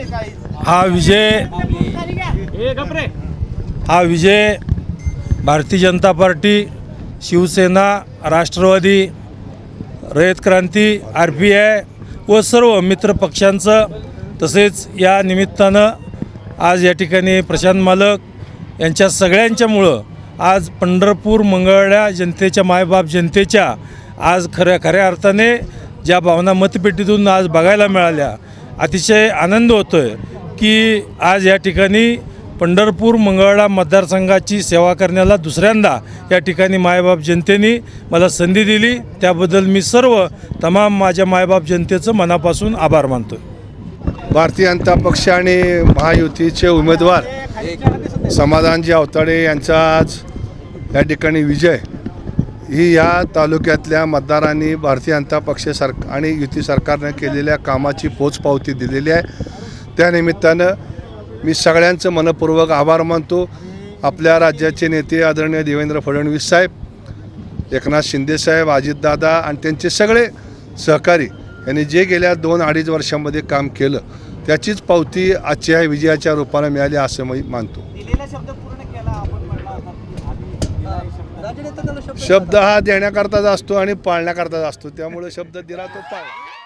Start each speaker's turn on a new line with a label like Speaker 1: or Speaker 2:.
Speaker 1: हा विजय हा विजय Bharatiya Janata Party Shiv Sena Rashtrawadi Rayat Kranti R P I व सर्व मित्र पक्षांचं तसेच या निमित्तानं आज या ठिकाणी प्रशांत मालक यांच्या सगळ्यांच्यामुळं आज पंढरपूर मंगळल्या जनतेच्या मायबाप जनतेच्या आज खऱ्या खऱ्या अर्थाने ज्या भावना मतपेटीतून आज बघायला मिळाल्या अतिशय आनंद होतो आहे की आज या ठिकाणी पंढरपूर मंगळा मतदारसंघाची सेवा करण्याला दुसऱ्यांदा या ठिकाणी मायबाप जनतेने मला संधी दिली. त्याबद्दल मी सर्व तमाम माझ्या मायबाप जनतेचं मनापासून आभार मानतो
Speaker 2: भारतीय जनता पक्ष आणि महायुतीचे उमेदवार समाधानजी अवताडे यांचा आज या ठिकाणी विजय. ही या तालुक्यातल्या मतदारांनी भारतीय जनता पक्ष सर आणि युती सरकारनं केलेल्या कामाची पोचपावती दिलेली आहे. त्यानिमित्तानं मी सगळ्यांचं मनपूर्वक आभार मानतो. आपल्या राज्याचे नेते आदरणीय देवेंद्र फडणवीस साहेब एकनाथ शिंदेसाहेब अजितदादा आणि त्यांचे सगळे सहकारी यांनी जे गेल्या दोन अडीच वर्षामध्ये काम केलं त्याचीच पावती आजच्या विजयाच्या रूपानं मिळाली असं मी मानतो.
Speaker 3: शब्द
Speaker 2: शब्द हा देण्याकरताच असतो आणि पाळण्याकरताच असतो. त्यामुळे शब्द दिला तो पाळला